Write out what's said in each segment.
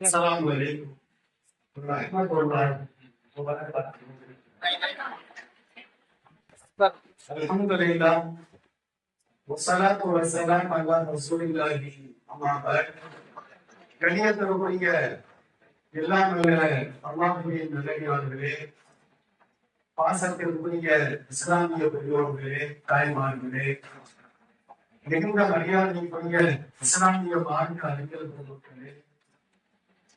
السلام عليكم ورحمة الله وبركاته الحمد لله والصلاة والسلام على رسول الله أما بعد கண்ணியத்திற்குரிய எல்லா நல்ல அல்லாஹுடைய நல்லடியார்களே பாசத்திற்குரிய இஸ்லாமிய பெரியோர்களே தாய்மார்களே மிகுந்த மரியாதைக்குரிய இஸ்லாமிய மார்க்க அறிஞர் பெருமக்களே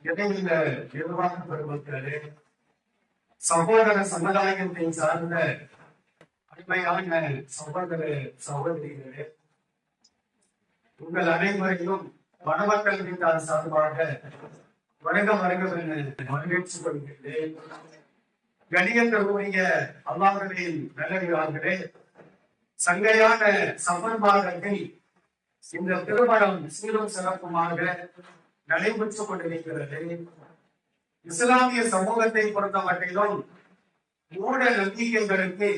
இடையில நிர்வாகம் பெருமக்களே சகோதர சமுதாயத்தை சார்ந்த அருமையான சகோதர சகோதரிகளே உங்கள் அனைவரையும் மணமக்கள் வீட்டார் சார்பாக வணக்கம் வணக்கம் என வரவேற்றுக் கொள்கிறேன் கணியங்களுடைய அல்லாஹர்களின் நல்லடியார்களே சங்கையான சமன் மாதத்தில் இந்த திருமணம் சீரும் சிறப்புமாக நடைபெற்றுக் கொண்டிருக்கிறது இஸ்லாமிய சமூகத்தை பொறுத்த மட்டிலும் மூட நம்பிக்கைகளுக்கு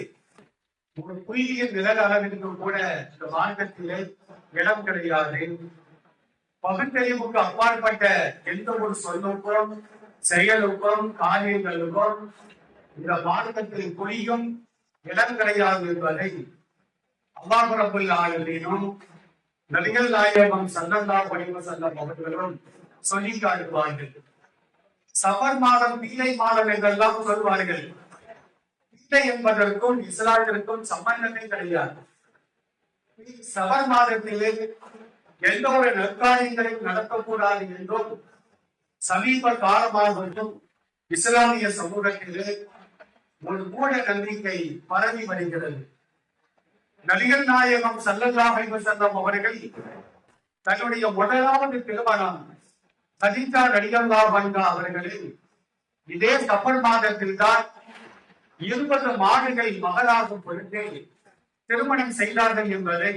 ஒரு குறுகிய நிழல் அளவிற்கு கூட இந்த மார்க்கத்திலே இடம் கிடையாது. பகுத்தறிவுக்கு அப்பாற்பட்ட எந்த ஒரு சொல்லுக்கும் செயலுக்கும் காரியங்களுக்கும் இந்த மார்க்கத்தில் புரியும் இடம் கிடையாது என்பதை அல்லாஹ் ரபுல் ஆலமீனும் நபிகள் நாயகம் சந்தந்தா வடிவ செல்லம் அவர்களும் சொல்லி காட்டுவார்கள் சபர் மாதம் பிள்ளை மாதம் என்றெல்லாம் சொல்வார்கள். பிள்ளை என்பதற்கும் இஸ்லாத்திற்கும் சம்பந்தமே கிடையாது. சபர் மாதத்திலே எந்த ஒரு நற்காரியங்களையும் நடத்தக்கூடாது என்றும் சமீப காலமாகவும் இஸ்லாமிய சமூகத்திலே ஒரு மூட நம்பிக்கை பரவி வருகிறது. நடிகர் நாயகம் சல்லல்லாஹு செல்லம் அவர்கள் தன்னுடைய முதலாவது திருமணம் சதிதா நடிகல்லா வந்தா அவர்களின் இதே சப்பல் மாதத்தில் தான் இருபது மாடுகள் மகளாகும் பொருட்டு திருமணம் செய்தார்கள் என்பதை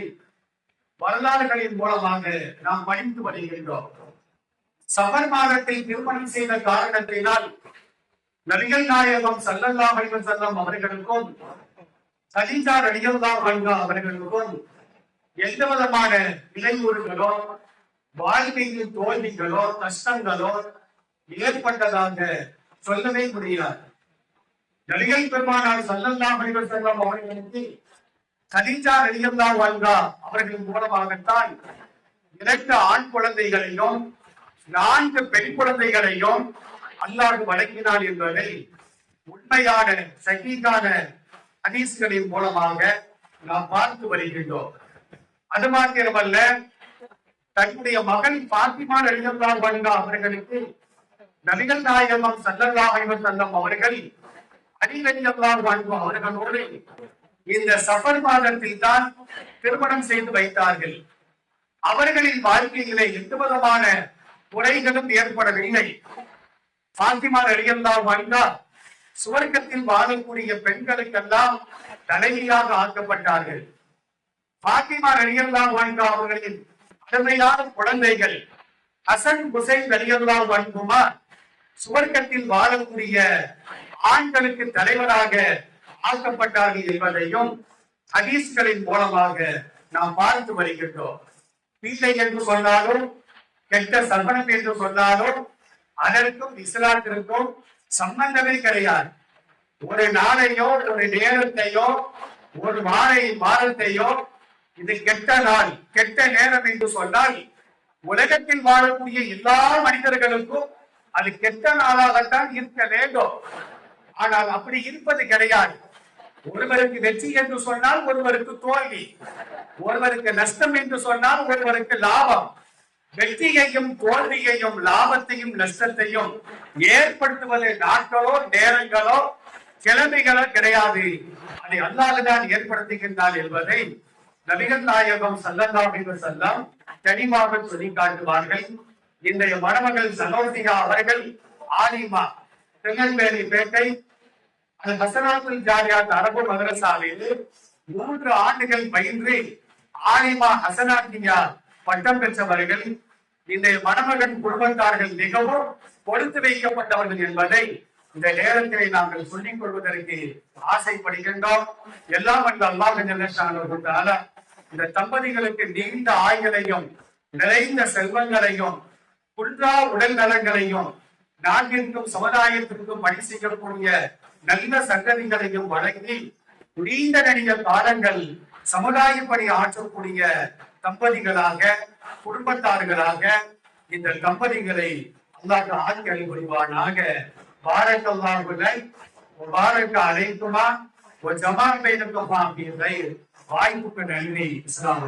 வரலாறுகளின் மூலமாக நாம் படித்து வருகின்றோம். சபர் மாதத்தை திருமணம் செய்த காரணத்தினால் நபிகள் நாயகம் சல்லல்லா சல்லல்லாஹு செல்லம் அவர்களுக்கும் சஜிதா ரடிகல்லா வங்கா அவர்களுக்கும் எந்த விதமான இடையூறுகளோ வாழ்க்கையில் தோல்விகளோ கஷ்டங்களோ ஏற்பட்டதாக சொல்லவே முடியாது. நடிகை பெருமானார் சல்லல்லா மனிதர் செல்லம் அவர்களுக்கு சதீஜா ரடிகல்லா வங்கா அவர்களின் மூலமாகத்தான் இரண்டு ஆண் குழந்தைகளையும் நான்கு பெண் குழந்தைகளையும் அல்லாஹ் வழங்கினார் என்பதை உண்மையான சகிதான ஹதீஸ்களின் மூலமாக நாம் பார்த்து வருகின்றோம். அது மாத்திரமல்ல தன்னுடைய மகன் பாத்திமா நடிகர்லா பண்டா அவர்களுக்கு நபிகள் நாயகம் சல்லல்லா ஐவர் செல்லம் அவர்கள் அடிநடிகர்லா வங்கா அவர்களோடு இந்த சஃபர் மாதத்தில் தான் திருமணம் செய்து வைத்தார்கள். அவர்களின் வாழ்க்கையிலே எந்த விதமான குறைகளும் ஏற்படவில்லை. பாத்திமா நடிகர்லா பண்டா சுவர்க்கத்தில் வாழக்கூடிய பெண்களுக்கெல்லாம் தலைவியாக ஆக்கப்பட்டார்கள். பாத்திமா நடிகர்லா வாய்ந்தா அவர்களின் அருமையான குழந்தைகள். ஹசன் குசைன் நடிகல்லா வாய்ந்துமா சுவர்க்கத்தில் வாழக்கூடிய ஆண்களுக்கு தலைவராக ஆக்கப்பட்டார்கள் என்பதையும் ஹதீஸ்களின் மூலமாக நாம் பார்த்து வருகின்றோம். பிள்ளை என்று சொன்னாலும் கெட்ட சபனம் என்று சொன்னாலும் அதற்கும் இஸ்லாத்திற்கும் சம்பந்தமே கிடையாது. ஒரு நாளையோ ஒரு நேரத்தையோ ஒரு வாழை வாரத்தையோ இது கெட்ட நாள் கெட்ட நேரம் என்று சொன்னால் உலகத்தில் வாழக்கூடிய எல்லா மனிதர்களுக்கும் அது கெட்ட நாளாகத்தான் இருக்க வேண்டும். ஆனால் அப்படி இருப்பது கிடையாது. ஒருவருக்கு வெற்றி என்று சொன்னால் ஒருவருக்கு தோல்வி. ஒருவருக்கு நஷ்டம் என்று சொன்னால் ஒருவருக்கு லாபம். வெற்றியையும் தோல்வியையும் லாபத்தையும் நஷ்டத்தையும் ஏற்படுத்துவது நாட்களோ நேரங்களோ கிழமைகளோ கிடையாது. அதை அல்லாஹ்தான் ஏற்படுத்துகின்றார் என்பதை நபிகள் நாயகம் சல்லல்லாஹு செல்லம் தெளிவாக சொல்லி காட்டுவார்கள் இன்றைய மணமகள் சனோசிகா அவர்கள் ஆலிமா திருநெல்வேலி பேட்டை அது ஹசனாத்துல் ஜாரியாத் அரபு மதரசாவில் மூன்று ஆண்டுகள் பயின்று ஆலிமா ஹசனாத்தியா பட்டம் பெற்றவர்கள். இன்றைய மணமகன் குடும்பத்தார்கள் மிகவும் கொடுத்து வைக்கப்பட்டவர்கள் என்பதை இந்த நேரத்திலே நாங்கள் சொல்லிக் கொள்வதற்கு ஆசைப்படுகின்றோம். எல்லாம் அந்த அல்லாஹ் இந்த தம்பதிகளுக்கு நீண்ட ஆய்களையும் நிறைந்த செல்வங்களையும் குன்றா உடல் நலங்களையும் நாட்டிற்கும் சமுதாயத்திற்கும் பணி செய்யக்கூடிய நல்ல சங்கதிகளையும் வழங்கி நீண்ட நெடிய காலங்கள் சமுதாய பணி ஆற்றக்கூடிய தம்பதிகளாக குடும்பத்தார்களாக இந்த தம்பதிகளை அல்லாஹ் ஆண்கள் புரிவானாக பாரக்கல்லாஹுலை பாரக்க அழைத்துமா ஒரு ஜமான் பெய்தக்குமா அப்படின்ற வாய்ப்புக்கு நன்றி இஸ்லாம்